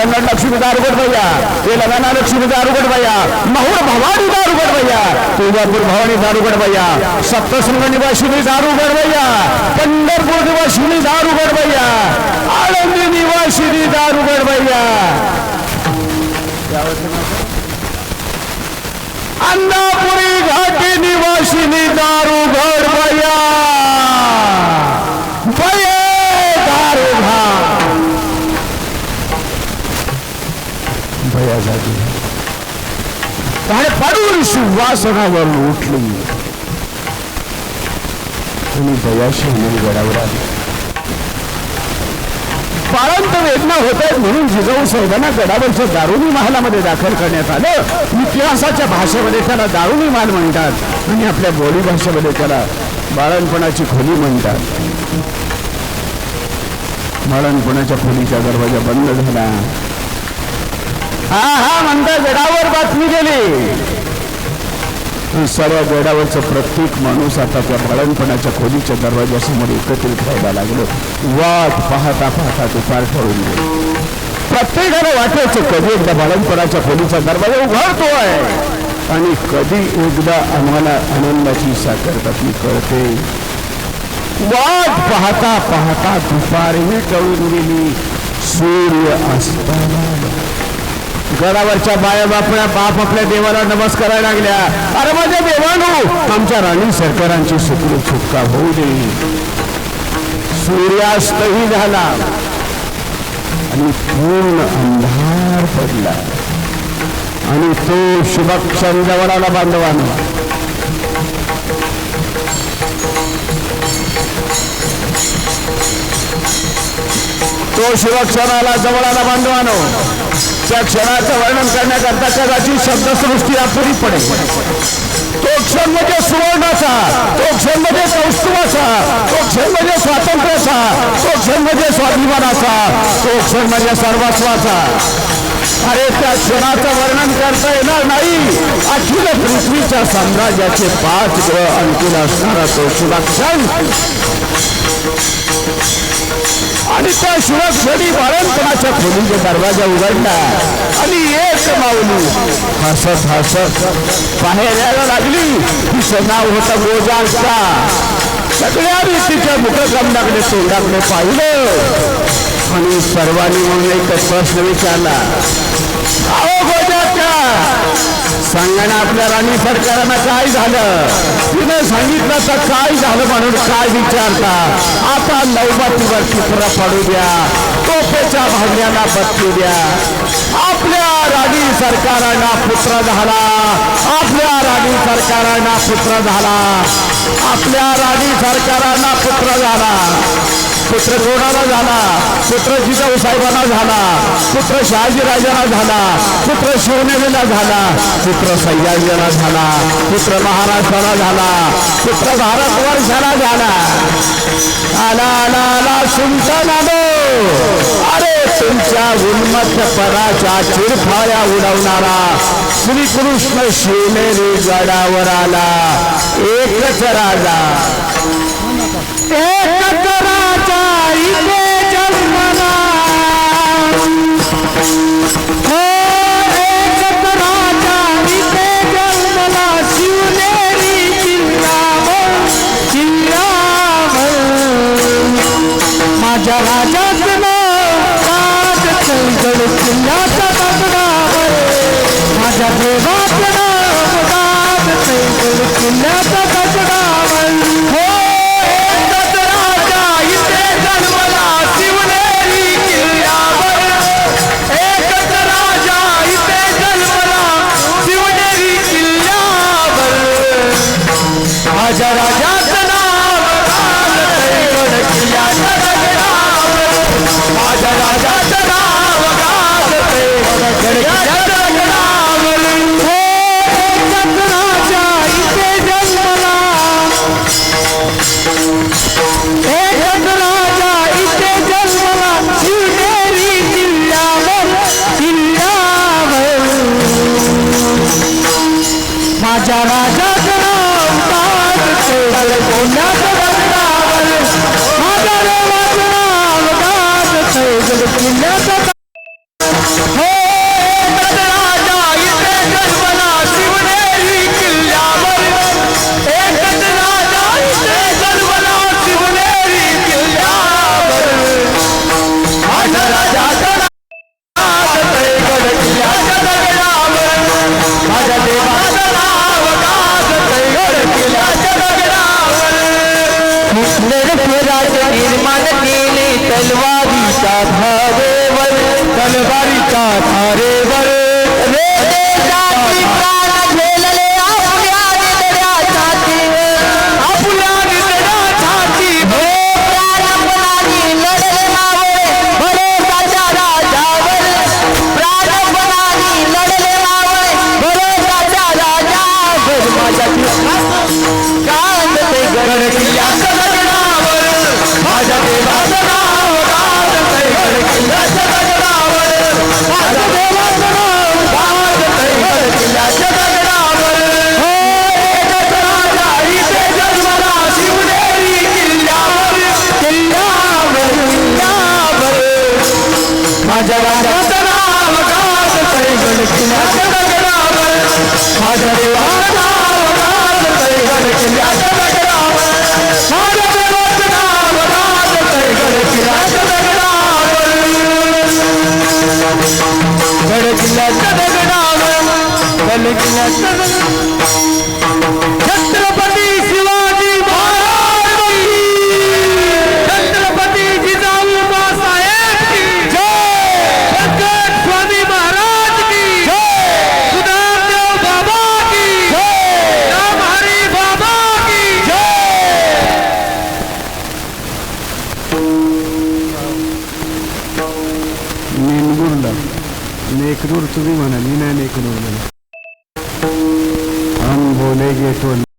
कन्नड लक्ष्मी दारुगड भैया. तेलंगणा लक्ष्मी दारुगड भैया. महुर भवानी दारुगड भैया. तुळजापूर भवानी दारुगड भैया. सप्तशृंग निवासिनी दारुगड भैया. पंढरपूर निवासिनी दारुगड भैया. आळंदी निवासिनी दारुगड भैया. अंदापुरी घाटी निवासिनी दारुगड भैया. पडून सिंहासनावर उठली आणि दयाशी भयाशी गडावर आली बाळांत वेदना होत आहेत म्हणून जिजाऊ साहेबांना गडावरच्या दारुणी महालामध्ये दाखल करण्यात आलं इतिहासाच्या भाषेमध्ये त्याला दारुणी महाल म्हणतात आणि आपल्या बोली भाषेमध्ये त्याला बाळणपणाची खोली म्हणतात बाळणपणाच्या खोलीचा दरवाजा बंद झाला हा हा म्हणता गडावर बातमी गेली सर्व गडावरचं प्रत्येक माणूस आता त्या बाळणपणाच्या खोलीच्या दरवाजासमोर एकत्रित व्हायला लागलो. वाट पाहता पाहता ते पार ठरून गेले. प्रत्येकाला वाटायचं कधी एकदा बाळणपणाच्या खोलीचा दरवाजा उघडतोय? आणि कधी एकदा आम्हाला आनंदाची साखर बातमी कळते. वाट पाहता पाहता दुपारही टळून गेली. सूर्य असताना गडावरच्या बाया बापड्या बाप आपल्या देवाला नमस्कारायला लागल्या. अरे माझ्या देवानू आमच्या राणी सरकारांची सुखी सुटका होऊ दे. सूर्यास्तही झाला. आणि पूर्ण अंधार पडला. आणि तो शुभक्षण जवळाला बांधवानं तो शिवक्षणाला जवळाला बांधवानो त्या क्षणाचं वर्णन करण्याकरता कदाचित शब्दसृष्टी अपुरी पडेल. तो क्षण म्हणजे सुवर्णाचा तो क्षण म्हणजे कौस्तुभाचा तो क्षण म्हणजे स्वातंत्र्याचा तो क्षण म्हणजे स्वाभिमानाचा तो क्षण म्हणजे सर्वस्वाचा. अरे त्या क्षणाचं वर्णन करता येणार नाही. अखिल पृथ्वीच्या साम्राज्याचे पाच ग्रह अंकिल असणारा तो क्षण आणि त्या शिवक्षणी बाळणपणाच्या खोलीचा दरवाजा उघडला. आणि एक माऊली. हसत हसत. बाहेर यायला लागली. तिचं नाव होतं गोजांचा सगळ्या व्यक्तीच्या मुखकंडाकडे तोंडाकडे पाहिलं. आणि सर्वांनी म्हणून एकच प्रश्न विचारला. अहो सांगा ना आपल्या राणी सरकारांना काय झालं? तिने सांगितलं तर काय झालं म्हणून काय विचारता? आता नवबातीवर चित्र पडू द्या. टोपेच्या भांड्याला बत्ती द्या. आपल्या राणी सरकारांना पुत्र झाला. आपल्या राणी सरकारांना पुत्र झाला. आपल्या राणी सरकारांना पुत्र झाला. पुत्र कोणाला झाला? पुत्र जिजाऊ साहेबांना झाला. पुत्र शहाजीराजांना झाला. पुत्र शिवनेरीला झाला. पुत्र सह्याजीला झाला. पुत्र महाराष्ट्राला झाला. पुत्र भारतवर्षाला झाला. आला आला आला सुलतान नादो. अरे तुमच्या उन्मत्त पराच्या चिरफाळ्या उडवणारा श्रीकृष्ण शिवनेरी गडावर आला. एकच राजा. माझ्या देवाचं no, no. हाजरा सतनाम काश परिगण किनात बगरावर हाजरा सतनाम काश परिगण किनात बगरावर हाजरा सतनाम काश परिगण किनात बगरावर गण किनात बगरावर गण किनात तुम्ही म्हणाल मी नाही नाही करून